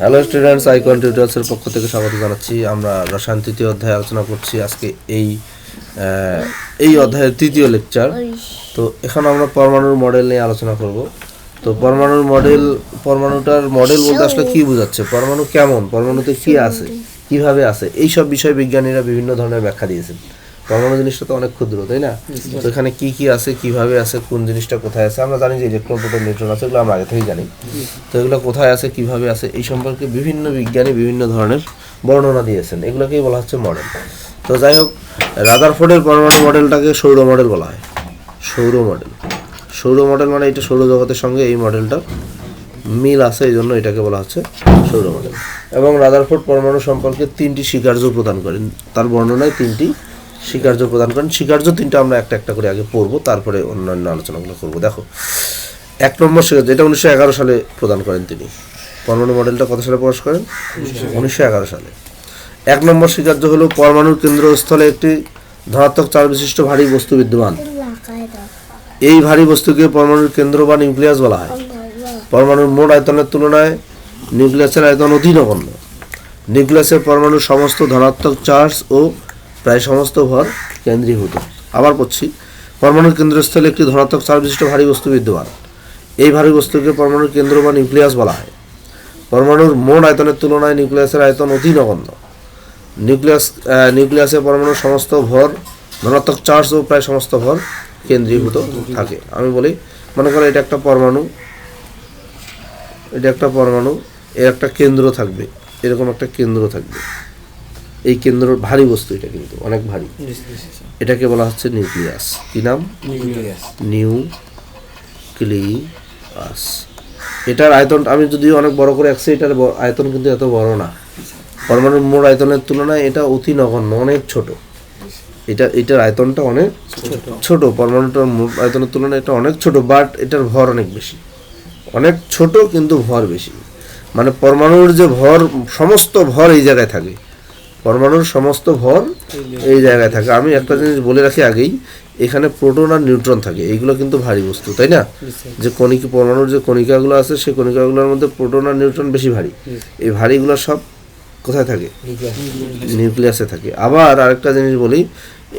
Hello students icon টিউটোরিয়ালসের পক্ষ থেকে স্বাগত জানাচ্ছি। আমরা রসায়ন তৃতীয় অধ্যায় আলোচনা করছি আজকে এই এই অধ্যায়ের তৃতীয় লেকচার তো এখন আমরা পরমাণুর মডেল নিয়ে আলোচনা করব। তো পরমাণুর মডেল পরমাণুটার মডেল বলতে আসলে কি বোঝাচ্ছে? পরমাণু কেমন? পরমাণুতে কি আছে? কীভাবে আছে? এই সব বিষয় বিজ্ঞানীরা বিভিন্ন ধরনের ব্যাখ্যা দিয়েছেন। পরমাণু জিনিসটা তো অনেক ক্ষুদ্র তাই না? তো এখানে কি কি আছে কীভাবে আছে কোন জিনিসটা কোথায় আছে? আমরা জানি যে ইলেকট্রন প্রোটন নিউট্রন আছে এগুলো আমরা আগে থেকেই জানি। তো এগুলো কোথায় আছে কীভাবে আছে এই সম্পর্কে বিভিন্ন বিজ্ঞানী বিভিন্ন ধরনের বর্ণনা দিয়েছেন। এগুলোকেই বলা হচ্ছে মডেল তো যাই হোক রাদারফোর্ডের পরমাণু মডেলটাকে সৌর মডেল বলা হয়। সৌর মডেল সৌর মডেল মানে এটা সৌরজগতের সঙ্গে এই মডেলটা মিল আছে এই জন্য এটাকে বলা হচ্ছে সৌর মডেল এবং রাদারফোর্ড পরমাণু সম্পর্কে তিনটি স্বীকার্য প্রদান করেন। তার বর্ণনায় তিনটি স্বীকার্য প্রদান করেন। স্বীকার্য তিনটা আমরা একটা একটা করে আগে পড়ব, তারপরে অন্যান্য আলোচনাগুলো করব। দেখো, এক নম্বর স্বীকার্য এটা উনিশশো এগারো সালে প্রদান করেন তিনি। পরমাণু মডেলটা কত সালে প্রকাশ করেন? উনিশশো এগারো সালে। এক নম্বর স্বীকার্য হলো পরমাণুর কেন্দ্রস্থলে একটি ধনাত্মক চার বিশিষ্ট ভারী বস্তু বিদ্যমান। এই ভারী বস্তুকে পরমাণুর কেন্দ্র বা নিউক্লিয়াস বলা হয়। পরমাণুর মোট আয়তনের তুলনায় নিউক্লিয়াসের আয়তন অতি নগণ্য নিউক্লিয়াসের পরমাণুর সমস্ত ধনাত্মক চার্জ ও প্রায় সমস্ত ভর কেন্দ্রীভূত। আবার পড়ছি পরমাণুর কেন্দ্রস্থলে একটি ধনাত্মক চার্জ বিশিষ্ট ভারী বস্তু বিদ্যমান। এই ভারী বস্তুকে পরমাণুর কেন্দ্র বা নিউক্লিয়াস বলা হয়। পরমাণুর মোট আয়তনের তুলনায় নিউক্লিয়াসের আয়তন অতি নগণ্য। নিউক্লিয়াস নিউক্লিয়াসে পরমাণুর সমস্ত ভর, ধনাত্মক চার্জ ও প্রায় সমস্ত ভর কেন্দ্রীভূত থাকে। আমি বলি, মনে করো এটা একটা পরমাণু, এটা একটা পরমাণু, এর একটা কেন্দ্র থাকবে, এরকম একটা কেন্দ্র থাকবে। এই কেন্দ্র ভারী বস্তু এটা কিন্তু অনেক ভারী। এটাকে বলা হচ্ছে নিউক্লিয়াস কি নাম? নিউক্লিয়াস এটার আয়তন আমি যদি অনেক বড় করে আঁকছি এটার আয়তন কিন্তু এত বড় না। পরমাণুর মোট আয়তনের তুলনায় এটা অতি নগণ্য অনেক ছোট। এটা এটার আয়তনটা অনেক ছোট। পরমাণুটার মোট আয়তনের তুলনায় এটা অনেক ছোট বাট এটার ভর অনেক বেশি। অনেক ছোট কিন্তু ভর বেশি। মানে পরমাণুর যে ভর সমস্ত ভর এই জায়গায় থাকে। পরমাণুর সমস্ত ভর এই জায়গায় থাকে। আমি একটা জিনিস বলে রাখি আগেই এখানে প্রোটন আর নিউট্রন থাকে। এইগুলো কিন্তু ভারী বস্তু তাই না? যে কণিকা পরমাণুর যে কণিকাগুলো আছে সেই কণিকাগুলোর মধ্যে প্রোটন আর নিউট্রন বেশি ভারী। এই ভারীগুলো সব কোথায় থাকে? নিউক্লিয়াসে থাকে। আবার আরেকটা জিনিস বলি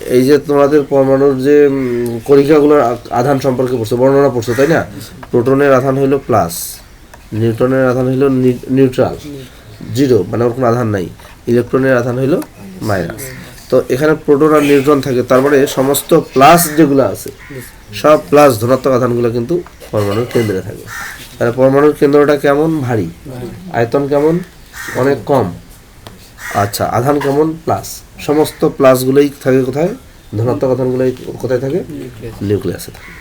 এই যে তোমাদের পরমাণুর যে কণিকাগুলোর আধান সম্পর্কে পড়ছো বর্ণনা পড়ছো তাই না? প্রোটনের আধান হইল প্লাস নিউট্রনের আধান হইল নি- নিউট্রাল। জিরো মানে ওর কোনো আধান নাই। ইলেকট্রনের আধান হইল মাইনাস। তো এখানে প্রোটন আর নিউট্রন থাকে, তারপরে সমস্ত প্লাস যেগুলো আছে, সব প্লাস ধনাত্মক আধানগুলো কিন্তু পরমাণুর কেন্দ্রে থাকে। তাহলে পরমাণুর কেন্দ্রটা কেমন? ভারী। আয়তন কেমন? অনেক কম। আচ্ছা আধান কেমন? প্লাস। সমস্ত প্লাসগুলোই থাকে কোথায়? ধনাত্মক আধানগুলোই কোথায় থাকে? নিউক্লিয়াসে থাকে।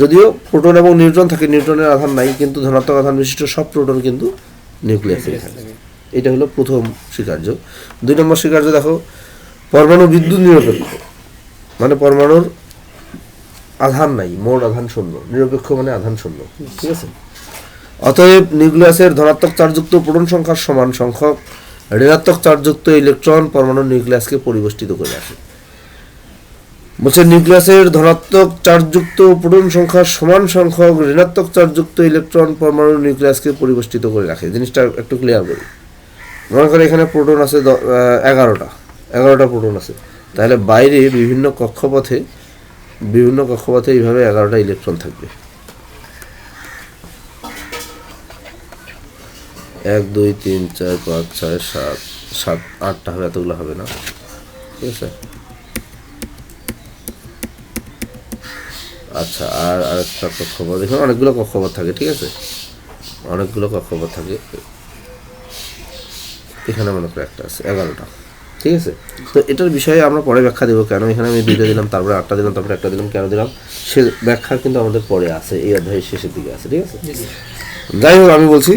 যদিও প্রোটন এবং নিউট্রন থাকে, নিউট্রনের আধান নাই, কিন্তু ধনাত্মক আধান বিশিষ্ট সব প্রোটন কিন্তু নিউক্লিয়াসে থাকে এটা হলো প্রথম স্বীকার্য। দুই নম্বর স্বীকার্য দেখো পরমাণু বিদ্যুৎ নিরপেক্ষ। মানে পরমাণুর আধান নাই মোট আধান শূন্য। নিরপেক্ষ মানে আধান শূন্য। ঠিক আছে? অতএব নিউক্লিয়াসের ধনাত্মক চার্জযুক্ত প্রোটন সংখ্যার সমান সংখ্যক ঋণাত্মক চার্জযুক্ত ইলেকট্রন পরমাণুর নিউক্লিয়াসকে পরিবেষ্টিত করে রাখে বলছে, নিউক্লিয়াসের ধনাত্মক চার্জযুক্ত প্রোটন সংখ্যার সমান সংখ্যক ঋণাত্মক চার্জযুক্ত ইলেকট্রন পরমাণু নিউক্লিয়াসকে পরিবেষ্টিত করে রাখে। জিনিসটা একটু ক্লিয়ার করি মনে করে এখানে প্রোটন আছে এগারোটা। এগারোটা প্রোটন আছে। তাহলে বাইরে বিভিন্ন কক্ষপথে বিভিন্ন কক্ষপথে এইভাবে এগারোটা ইলেকট্রন থাকবে। এক, দুই, তিন, চার, পাঁচ, ছয়, সাত সাত, আটটা হবে, এতগুলো হবে না। ঠিক আছে? আচ্ছা আর আরেকটা কক্ষপথ। এখানে অনেকগুলো কক্ষপথ থাকে ঠিক আছে? অনেকগুলো কক্ষপথ থাকে। এখানে মনে করে একটা আছে এগারোটা ঠিক আছে? তো এটার বিষয়ে আমরা পরে ব্যাখ্যা দেবো কেন? এখানে আমি দুইটা দিলাম তারপরে আটটা দিলাম তারপরে একটা দিলাম কেন দিলাম? সে ব্যাখ্যা কিন্তু আমাদের পরে আছে এই অধ্যায়ের শেষের দিকে আছে ঠিক আছে? যাই হোক আমি বলছি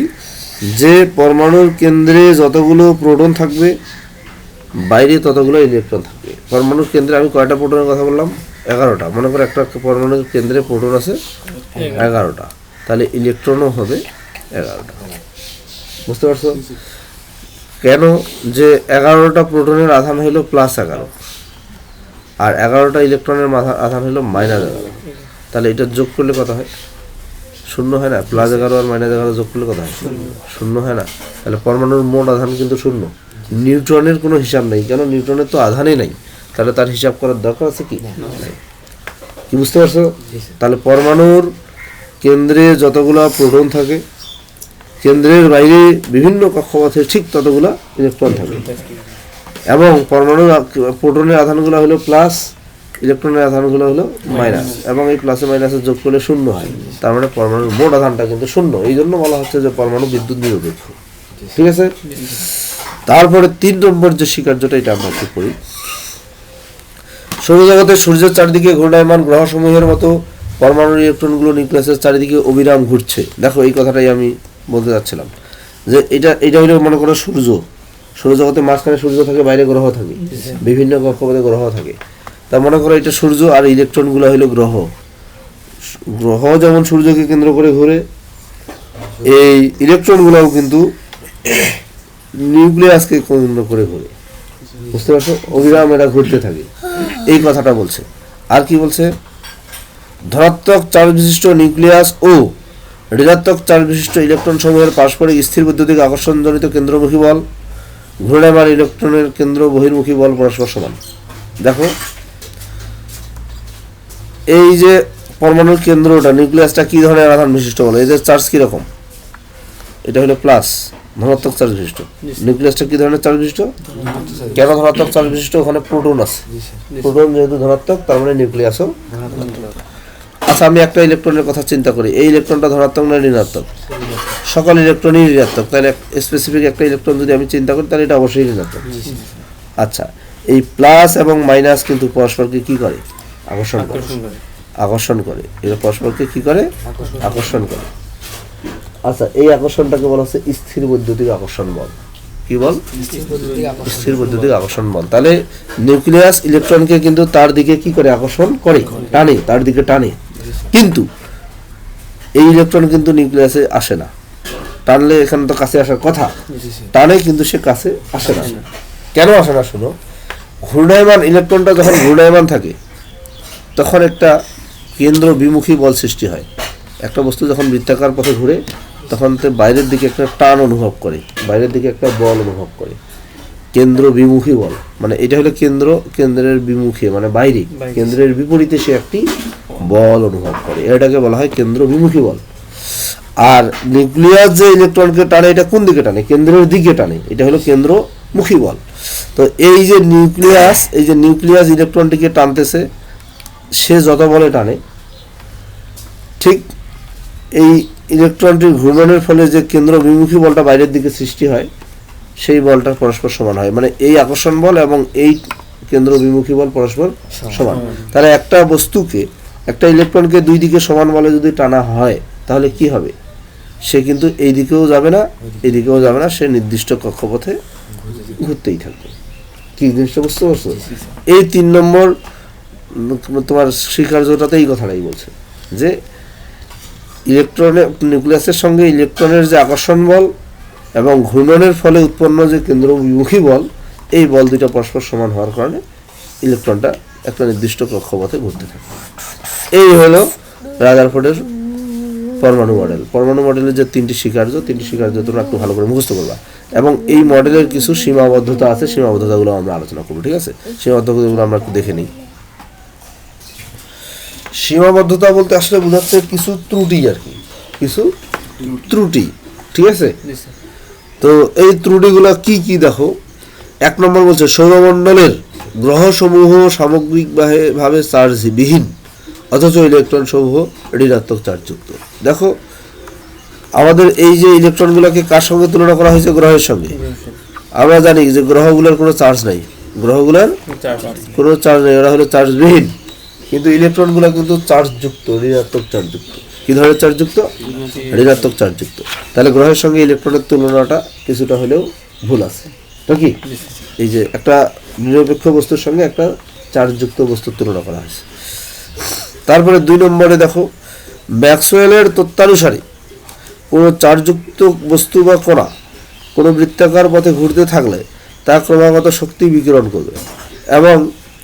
যে পরমাণুর কেন্দ্রে যতগুলো প্রোটন থাকবে বাইরে ততগুলো ইলেকট্রন থাকবে। পরমাণুর কেন্দ্রে আমি কয়টা প্রোটনের কথা বললাম? এগারোটা। মনে করো একটা পরমাণুর কেন্দ্রে প্রোটন আছে, এগারোটা। তাহলে ইলেকট্রনও হবে এগারোটা। বুঝতে পারছ? কেন যে এগারোটা প্রোটনের আধান হলো প্লাস এগারো, আর এগারোটা ইলেকট্রনের মাথা আধান হলো মাইনাস এগারো। তাহলে এটা যোগ করলে কত হয়? শূন্য হয় না? প্লাস এগারো আর মাইনাস এগারো যোগ করলে কত হয়? শূন্য হয় না। তাহলে পরমাণুর মোট আধান কিন্তু শূন্য। নিউট্রনের কোনো হিসাব নেই, কেন? নিউট্রনের তো আধানই নাই। তাহলে তার হিসাব করার দরকার আছে কি। কি বুঝতে পারছ? তাহলে পরমাণুর কেন্দ্রে যতগুলা প্রোটন থাকে কেন্দ্রের বাইরে বিভিন্ন কক্ষপথে ঠিক ততগুলা ইলেকট্রন থাকে। এবং পরমাণুর প্রোটনের আধানগুলো হলো প্লাস ইলেকট্রনের আধানগুলো হলো মাইনাস। এবং এই প্লাসে মাইনাসে যোগ করলে শূন্য হয়। তার মানে পরমাণুর মোট আধানটা কিন্তু শূন্য। এই জন্য বলা হচ্ছে যে পরমাণু বিদ্যুৎ নিরপেক্ষ। ঠিক আছে? তারপরে তিন নম্বর যে স্বীকার্যটা এটা আমরা একটু করি। সৌরজগতে সূর্যের চারিদিকে ঘূর্ণায়মান গ্রহসমূহের মতো পরমাণু ইলেকট্রনগুলো নিউক্লিয়াসের চারিদিকে অবিরাম ঘুরছে। দেখো, এই কথাটাই আমি বলতে যাচ্ছিলাম। যে এটা এটা হলো মনে করো সূর্য। সৌরজগতের মাঝখানে সূর্য থাকে, বাইরে গ্রহ থাকে। বিভিন্ন কক্ষপথে গ্রহ থাকে। তা মনে করো এটা সূর্য আর ইলেকট্রনগুলো হলো গ্রহ। গ্রহ যেমন সূর্যকে কেন্দ্র করে ঘুরে, এই ইলেকট্রনগুলোও কিন্তু নিউক্লিয়াসকে কেন্দ্র করে ঘুরে। বুঝতে পারছ? অবিরাম এরা ঘুরতে থাকে। এই কথাটা বলছে। আর কি বলছে? ধনাত্মক চার্জ বিশিষ্ট নিউক্লিয়াস ও ঋণাত্মক চার্জ বিশিষ্ট ইলেকট্রন সমূহের পারস্পরিক স্থির বৈদ্যুতিক আকর্ষণজনিত কেন্দ্রমুখী বল, ঘূর্ণায়মান ইলেকট্রনের কেন্দ্র বহির্মুখী বল পরস্পর সমান। দেখো, এই যে পরমাণুর কেন্দ্রটা, নিউক্লিয়াসটা কী ধরনের আধান বিশিষ্ট বলে? এদের চার্জ কীরকম? এটা হলো প্লাস। ধনাত্মক চার্জ বিশিষ্ট। নিউক্লিয়াসটা কি ধরনের চার্জ বিশিষ্ট? কেন ধনাত্মক চার্জ বিশিষ্ট? ওখানে প্রোটন আছে। প্রোটন যেহেতু ধনাত্মক তার মানে নিউক্লিয়াসও আচ্ছা আমি একটা ইলেকট্রনের কথা চিন্তা করি। এই ইলেকট্রনটা ধনাত্মক না ঋণাত্মক? সকল ইলেকট্রনই ঋণাত্মক। তাহলে স্পেসিফিক একটা ইলেকট্রন যদি আমি চিন্তা করি তাহলে এটা অবশ্যই ঋণাত্মক। আচ্ছা এই প্লাস এবং মাইনাস কিন্তু পরস্পরকে কি করে? আকর্ষণ করে। আকর্ষণ করে। এরা পরস্পরকে কি করে। আকর্ষণ করে। আচ্ছা এই আকর্ষণটাকে বলা হচ্ছে স্থির বৈদ্যুতিক আকর্ষণ বল। কি বল? স্থির বৈদ্যুতিক আকর্ষণ বল। তাহলে নিউক্লিয়াস ইলেকট্রনকে কিন্তু তার দিকে কি করে আকর্ষণ করে? টানে, তার দিকে টানে। কিন্তু এই ইলেকট্রন কিন্তু নিউক্লিয়াসে আসে না। টানলে এখানে তো কাছে আসার কথা। টানে কিন্তু সে কাছে আসে না। কেন আসে না শুনো? ঘূর্ণায়মান ইলেকট্রনটা যখন ঘূর্ণায়মান থাকে, তখন একটা কেন্দ্র বিমুখী বল সৃষ্টি হয়। একটা বস্তু যখন বৃত্তাকার পথে ঘুরে তখন তো বাইরের দিকে একটা টান অনুভব করে বাইরের দিকে একটা বল অনুভব করে। কেন্দ্র বিমুখী বল মানে এটা হলো কেন্দ্র কেন্দ্রের বিমুখে মানে বাইরে। কেন্দ্রের বিপরীতে সে একটি বল অনুভব করে এটাকে বলা হয় কেন্দ্র বিমুখী বল। আর নিউক্লিয়াস যে ইলেকট্রনকে টানে এটা কোন দিকে টানে? কেন্দ্রের দিকে টানে এটা হলো কেন্দ্রমুখী বল। তো এই যে নিউক্লিয়াস এই যে নিউক্লিয়াস ইলেকট্রনটিকে টানতেছে সে যত বলে টানে ঠিক এই ইলেকট্রনটির ঘূর্ণনের ফলে যে কেন্দ্র বিমুখী বলটা বাইরের দিকে সৃষ্টি হয় সেই বলটা পরস্পর সমান হয়। মানে এই আকর্ষণ বল এবং এই কেন্দ্র বিমুখী বল পরস্পর সমান। তাহলে একটা বস্তুকে একটা ইলেকট্রনকে দুই দিকে সমান বলে যদি টানা হয় তাহলে কি হবে? সে কিন্তু এই দিকেও যাবে না এই দিকেও যাবে না সে নির্দিষ্ট কক্ষপথে ঘুরতেই থাকবে। কি জিনিসটা বুঝতে পারছ? এই তিন নম্বর তোমার স্বীকার্যটাতে এই কথাটাই বলছে যে ইলেকট্রনের নিউক্লিয়াসের সঙ্গে ইলেকট্রনের যে আকর্ষণ বল এবং ঘূর্ণনের ফলে উৎপন্ন যে কেন্দ্র কেন্দ্রবিমুখী বল, এই বল দুইটা পরস্পর সমান হওয়ার কারণে ইলেকট্রনটা একটা নির্দিষ্ট কক্ষপথে ঘুরতে থাকে। এই হলো রাদারফোর্ডের পরমাণু মডেল। পরমাণু মডেলের যে তিনটি স্বীকার্য তিনটি স্বীকার্য তোমরা একটু ভালো করে মুখস্থ করবা। এবং এই মডেলের কিছু সীমাবদ্ধতা আছে, সীমাবদ্ধতাগুলো আমরা আলোচনা করব, ঠিক আছে? সীমাবদ্ধতাগুলো আমরা একটু দেখে নিই। সীমাবদ্ধতা বলতে আসলে বোঝাচ্ছে কিছু ত্রুটি আর কি। কিছু ত্রুটি ঠিক আছে? তো এই ত্রুটিগুলো কি কি দেখো? এক নম্বর বলছে সৌরমণ্ডলের গ্রহসমূহ সামগ্রিকভাবে ভাবে চার্জবিহীন অথচ ইলেকট্রন সমূহ ঋণাত্মক চার্জযুক্ত। দেখো আমাদের এই যে ইলেকট্রনগুলোকে কার সঙ্গে তুলনা করা হয়েছে? গ্রহের সঙ্গে। আমরা জানি যে গ্রহগুলোর কোনো চার্জ নাই। গ্রহগুলোর কোনো চার্জ নেই ওরা হলো চার্জবিহীন। কিন্তু ইলেকট্রনগুলো কিন্তু চার্জযুক্ত, ঋণাত্মক চার্জযুক্ত। কি ধরনের চার্জযুক্ত? ঋণাত্মক চার্জযুক্ত। তাহলে গ্রহের সঙ্গে ইলেকট্রনের তুলনাটা কিছুটা হলেও ভুল আছে। নাকি এই যে একটা নিরপেক্ষ বস্তুর সঙ্গে একটা চার্জযুক্ত বস্তুর তুলনা করা হয়েছে। তারপরে দুই নম্বরে দেখো, ম্যাক্সওয়েলের তত্ত্বানুসারে কোনো চার্জযুক্ত বস্তু বা কণা কোনো বৃত্তাকার পথে ঘুরতে থাকলে তা ক্রমাগত শক্তি বিকিরণ করবে এবং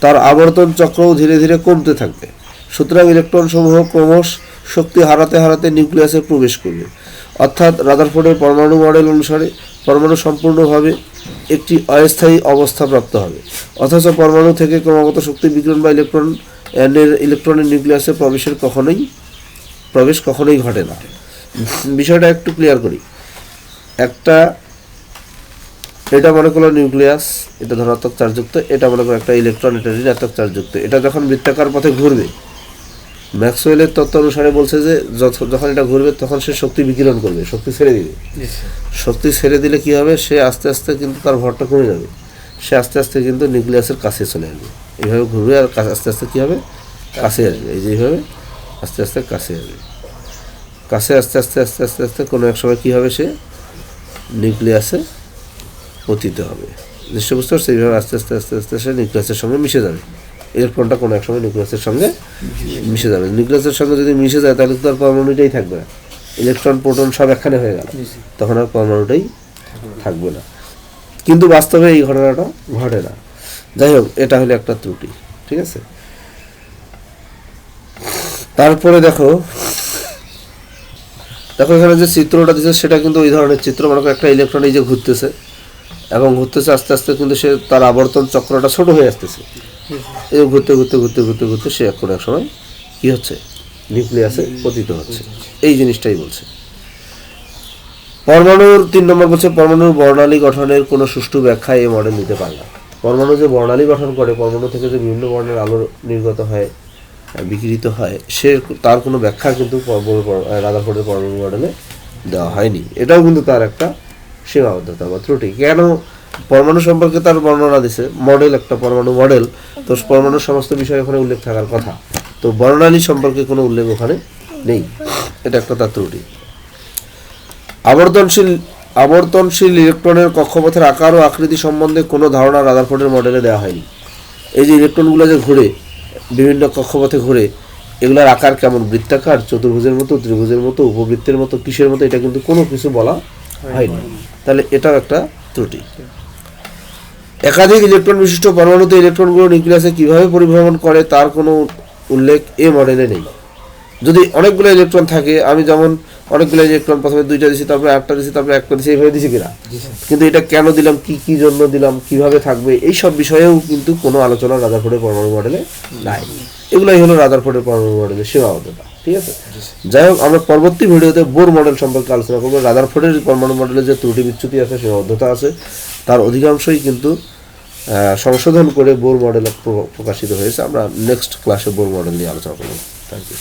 তার আবর্তন চক্রও ধীরে ধীরে কমতে থাকবে। সুতরাং ইলেকট্রন সমূহ ক্রমশ শক্তি হারাতে হারাতে নিউক্লিয়াসে প্রবেশ করবে। অর্থাৎ রাদারফোর্ডের পরমাণু মডেল অনুসারে পরমাণু সম্পূর্ণভাবে একটি অস্থায়ী অবস্থা প্রাপ্ত হবে। অথচ পরমাণু থেকে ক্রমাগত শক্তি বিকিরণ বা ইলেকট্রন, এর ইলেকট্রনের নিউক্লিয়াসে প্রবেশের কখনোই, প্রবেশ কখনোই ঘটে না। বিষয়টা একটু ক্লিয়ার করি। একটা এটা মনে করল নিউক্লিয়াস এটা ধনাত্মক চার্জযুক্ত এটা মনে করো একটা ইলেকট্রন এটা ঋণাত্মক চার্জযুক্ত। এটা যখন বৃত্তাকার পথে ঘুরবে ম্যাক্সওয়েলের তত্ত্ব অনুসারে বলছে যে যত- যখন এটা ঘুরবে তখন সে শক্তি বিকিরণ করবে শক্তি ছেড়ে দিবে। শক্তি ছেড়ে দিলে কি হবে? সে আস্তে আস্তে কিন্তু তার ভরটা কমে যাবে। সে আস্তে আস্তে কিন্তু নিউক্লিয়াসের কাছে চলে আসবে। এইভাবে ঘুরবে আর আস্তে আস্তে কি হবে? কাছে আসবে। এই যে এইভাবে আস্তে আস্তে কাছে আসবে। কাছে আস্তে আস্তে আস্তে আস্তে আস্তে কোনো এক সময় কী হবে সে? নিউক্লিয়াসে পতিত হবে। পারছ এইভাবে আস্তে আস্তে আস্তে আস্তে সে নিউক্লিয়াসের সঙ্গে মিশে যাবে। ইলেকট্রনটা কোনো এক সময় নিউক্লিয়াসের সঙ্গে মিশে যাবে। নিউক্লিয়াসের সঙ্গে যদি মিশে যায় তাহলে তো আর পরমাণুটাই থাকবে না। ইলেকট্রন প্রোটন সব একখানে হয়ে গেল। তখন আর পরমাণুটাই থাকবে না। কিন্তু বাস্তবে এই ঘটনাটা ঘটে না। যাই হোক এটা হলো একটা ত্রুটি ঠিক আছে? তারপরে দেখো দেখো এখানে যে চিত্রটা দিচ্ছে সেটা কিন্তু ওই ধরনের চিত্র মনে করো একটা ইলেকট্রন এই যে ঘুরতেছে। এবং ঘুরতেছে আস্তে আস্তে কিন্তু সে তার আবর্তন চক্রটা ছোট হয়ে আসতেছে। এই ঘুরতে ঘুরতে ঘুরতে ঘুরতে ঘুরতে সে এক এক সময় কি হচ্ছে? নিউক্লিয়াসে পতিত হচ্ছে। এই জিনিসটাই বলছে। পরমাণুর তিন নম্বর বলছে, পরমাণুর বর্ণালী গঠনের কোনো সুষ্ঠু ব্যাখ্যা এই মডেল দিতে পারে না। পরমাণু যে বর্ণালী গঠন করে, পরমাণু থেকে যে বিভিন্ন বর্ণের আলো নির্গত হয় বিকৃত হয়, সে তার কোনো ব্যাখ্যা কিন্তু রাদারফোর্ডের পরমাণু মডেলে দেওয়া হয়নি। এটাও কিন্তু তার একটা সীমাবদ্ধতা বা ত্রুটি। কেন? পরমাণু সম্পর্কে তার বর্ণনা দিছে। মডেল একটা পরমাণু মডেল। তো পরমাণুর সমস্ত বিষয় ওখানে উল্লেখ থাকার কথা। তো বর্ণালী সম্পর্কে কোনো উল্লেখ ওখানে নেই। এটা একটা তার ত্রুটি। আবর্তনশীল আবর্তনশীল ইলেকট্রনের কক্ষপথের আকার ও আকৃতি সম্বন্ধে কোনো ধারণা রাদারফোর্ডের মডেলে দেওয়া হয়নি। এই যে ইলেকট্রনগুলো যে ঘুরে, বিভিন্ন কক্ষপথে ঘুরে, এগুলোর আকার কেমন? বৃত্তাকার, চতুর্ভুজের মতো, ত্রিভুজের মতো, উপবৃত্তের মতো, কিসের মতো, এটা কিন্তু কোনো কিছু বলা হয়নি। তাহলে এটাও একটা ত্রুটি। একাধিক ইলেকট্রন বিশিষ্ট পরমাণুতে ইলেকট্রনগুলো নিউক্লিয়াসে কীভাবে পরিভ্রমণ করে তার কোনো উল্লেখ এ মডেলে নেই। যদি অনেকগুলো ইলেকট্রন থাকে আমি যেমন অনেকগুলো ইলেকট্রন প্রথমে দুইটা দিছি তারপরে একটা দিছি তারপরে একটা দিছি এইভাবে দিছি কিনা? কিন্তু এটা কেন দিলাম কি কি জন্য দিলাম কীভাবে থাকবে এই সব বিষয়েও কিন্তু কোনো আলোচনা রাদারফোর্ডের পরমাণু মডেলে নাই। এগুলোই হলো রাদারফোর্ডের পরমাণু মডেলের সীমাবদ্ধতা। ঠিক আছে? যাই হোক আমরা পরবর্তী ভিডিওতে বোর মডেল সম্পর্কে আলোচনা করব। রাদারফোর্ডের পরমাণু মডেলে যে ত্রুটি বিচ্যুতি আছে সে সীমাবদ্ধতা আছে। তার অধিকাংশই কিন্তু সংশোধন করে বোর মডেল প্রকাশিত হয়েছে। আমরা নেক্সট ক্লাসে বোর মডেল নিয়ে আলোচনা করব। Thank you